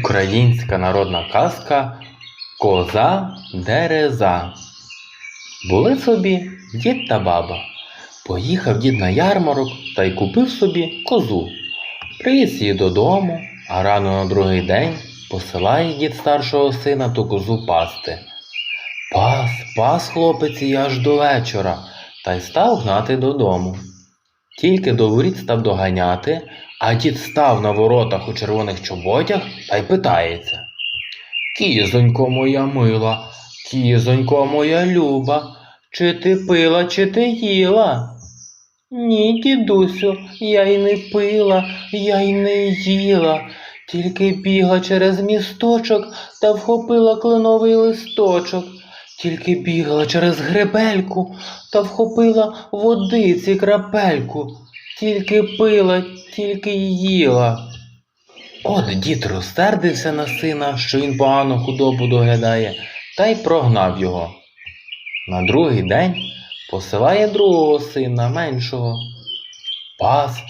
Українська народна казка Коза Дереза. Були собі дід та баба. Поїхав дід на ярмарок та й купив собі козу. Привіз її додому, а рано на другий день посилає дід старшого сина ту козу пасти. Пас, пас хлопець її аж до вечора, та й став гнати додому. Тільки до воріт став доганяти, а дід став на воротах у червоних чоботях та й питається. Кізонько моя мила, кізонько моя люба, чи ти пила, чи ти їла? Ні, дідусю, я й не пила, я й не їла, тільки бігла через місточок та вхопила кленовий листочок, тільки бігла через гребельку та вхопила водиці крапельку, тільки пила, тільки й їла. От дід розсердився на сина, що він погано худобу доглядає, та й прогнав його. На другий день посилає другого сина, меншого. Пас,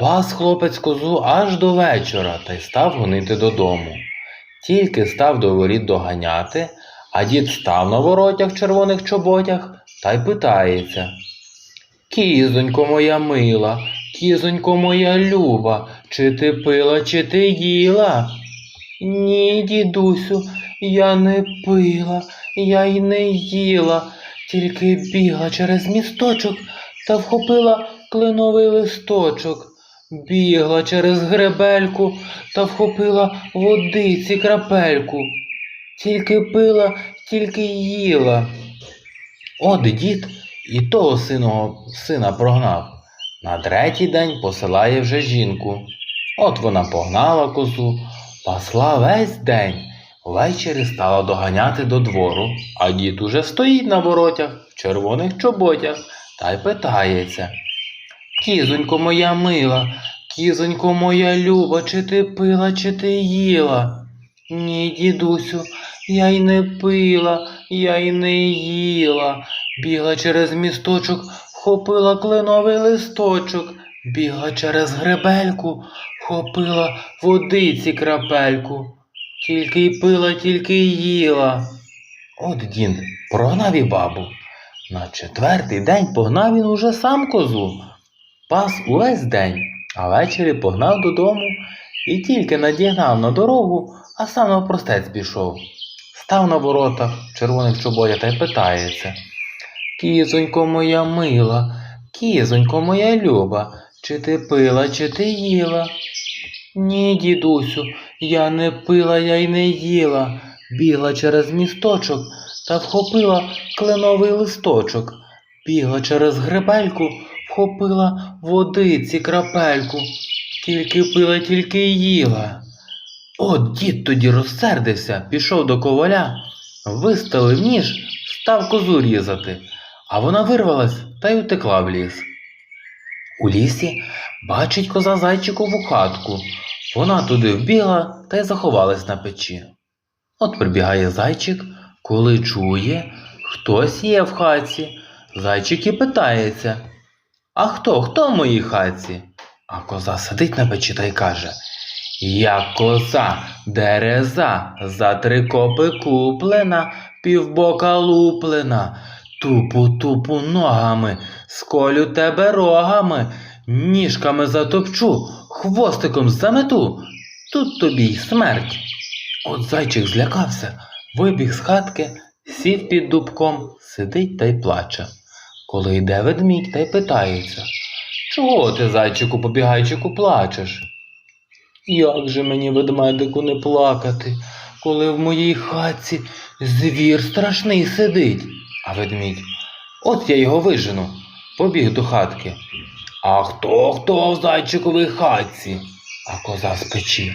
пас хлопець козу аж до вечора та й став гонити додому. Тільки став до воріт доганяти, а дід став на воротях в червоних чоботях та й питається. Кізонько моя мила, кізонько моя люба, чи ти пила, чи ти їла? Ні, дідусю, я не пила, я й не їла, тільки бігла через місточок та вхопила кленовий листочок, бігла через гребельку та вхопила водиці крапельку, тільки пила, тільки їла. От дід і того синого сина прогнав. На третій день посилає вже жінку. От вона погнала козу, пасла весь день. Ввечері стала доганяти до двору, а дід уже стоїть на воротях в червоних чоботях та й питається. Кізонько моя мила, кізонько моя люба, чи ти пила, чи ти їла? Ні, дідусю, я й не пила, я й не їла. Бігла через місточок, вхопила кленовий листочок, бігла через гребельку, вхопила водиці крапельку. Тільки й пила, тільки й їла. От дід прогнав і бабу. На четвертий день погнав він уже сам козу. Пас увесь день, а ввечері погнав додому і тільки надігнав на дорогу, а сам навпростець пішов. Став на воротах червоних чоботях та й питається. Кізонько моя мила, кізонько моя люба, чи ти пила, чи ти їла? Ні, дідусю, я не пила, я й не їла. Бігла через місточок та вхопила кленовий листочок. Бігла через гребельку, вхопила водиці крапельку. Тільки пила, тільки їла. От дід тоді розсердився, пішов до коваля, виставив ніж, став козу різати, а вона вирвалась та й утекла в ліс. У лісі бачить коза зайчикову хатку. Вона туди вбігла та й заховалась на печі. От прибігає зайчик, коли чує, хтось є в хаті. Зайчик і питається: А хто, хто в моїй хаті? А коза сидить на печі та й каже: Я коза, дереза, за три копи куплена, півбока луплена, тупу тупу ногами, сколю тебе рогами, ніжками затопчу, хвостиком замету, тут тобі й смерть. От зайчик злякався, вибіг з хатки, сів під дубком, сидить та й плаче. Коли йде ведмідь та й питається, чого ти, зайчику, побігайчику, плачеш? Як же мені, ведмедику, не плакати, коли в моїй хатці звір страшний сидить? А ведмідь, от я його вижену, побіг до хатки. А хто хто в зайчиковій хатці? А коза з печі.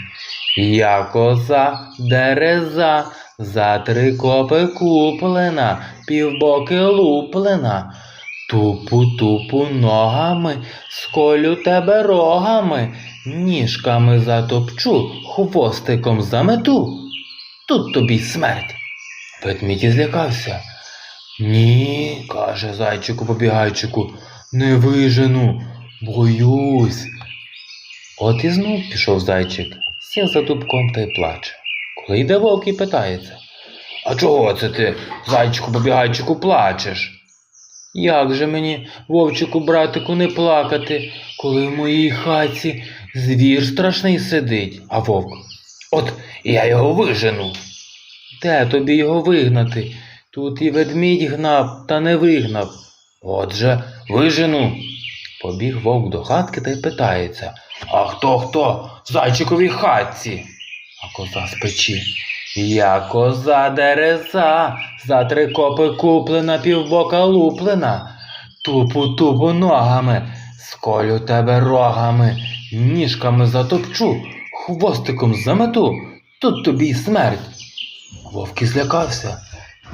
Я коза дереза, за три копи куплена, півбоки луплена. Тупу тупу ногами, сколю тебе рогами, ніжками затопчу, хвостиком замету. Тут тобі смерть. Ведмідь злякався. Ні, каже зайчику побігайчику, не вижену, боюсь. От і знов пішов зайчик, сів за дубком та й плаче. Коли йде вовк і питається. А чого це ти, зайчику побігайчику, плачеш? Як же мені, вовчику, братику, не плакати, коли в моїй хаті звір страшний сидить, а вовк. От я його вижену. Де тобі його вигнати? Тут і ведмідь гнав, та не вигнав. Отже, вижену. Побіг вовк до хатки та й питається. А хто хто в зайчиковій хатці? А коза з печі. Я коза дереза, за три копи куплена, півбока луплена. Тупу тупу ногами, сколю тебе рогами, ніжками затопчу, хвостиком замету, тут тобі й смерть. Вовк і злякався.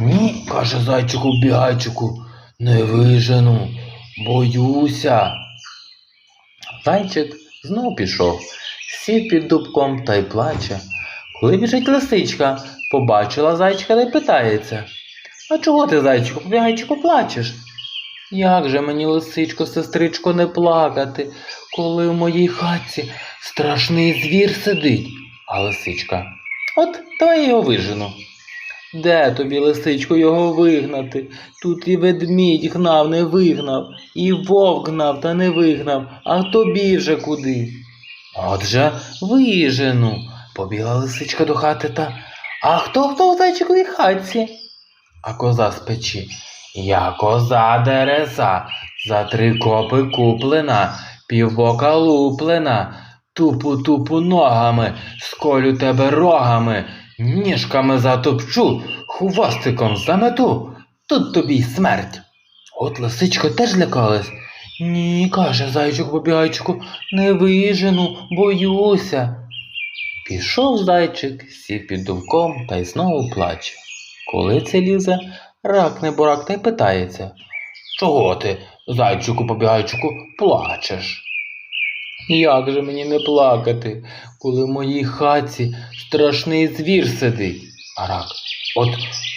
Ні, каже зайчику бігайчику, не вижену, боюся. Зайчик знов пішов, сів під дубком та й плаче. Коли біжить лисичка, побачила зайчика та й питається. А чого ти, зайчику, побігайчику, плачеш? Як же мені, лисичко, сестричко, не плакати, коли в моїй хатці страшний звір сидить? А лисичка. От давай його вижену. Де тобі, лисичко, його вигнати? Тут і ведмідь гнав, не вигнав, і вовк гнав та не вигнав, а тобі вже куди? Отже, вижену. Побігла лисичка до хати та. А хто хто в зайчиковій хатці? А коза з печі. Я коза дереза, за три копи куплена, півбока луплена, тупу тупу ногами, сколю тебе рогами, ніжками затопчу, хвостиком замету, тут тобі й смерть. От лисичка теж лякалась. Ні, каже зайчик побігайчику, не вижену, боюся. Пішов зайчик, сів під думком та й знову плаче. Коли це лізе, рак не бурак та й питається. Чого ти, зайчику побігайчику, плачеш? Як же мені не плакати, коли в моїй хатці страшний звір сидить? А рак, от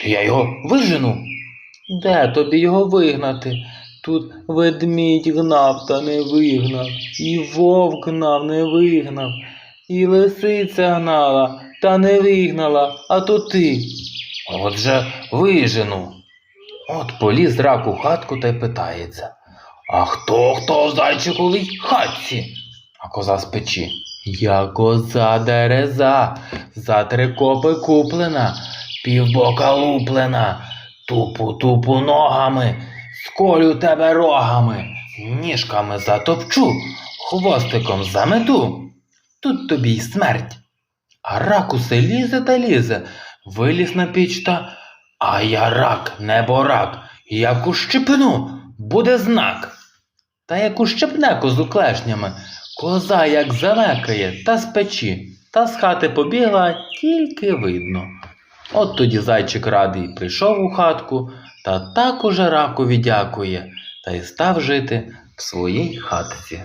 я його вижену. Де тобі його вигнати? Тут ведмідь гнав та не вигнав, і вовк гнав, не вигнав, і лисиця гнала та не вигнала, а то ти. Отже, вижену. От поліз рак у хатку та й питається. А хто хто в зайчиковій хатці? А коза з печі. Я коза дереза, за три копи куплена, півбока луплена, тупу тупу ногами, сколю тебе рогами, ніжками затопчу, хвостиком замету. Тут тобі й смерть. А рак усе лізе та лізе, виліз на піч та. А я рак, небо рак, як ущипну, буде знак. Та як ущипне козу клешнями, коза як замекає, та з печі, та з хати побігла, тільки видно. От тоді зайчик радий прийшов у хатку, та так уже ракові дякує, та й став жити в своїй хатці.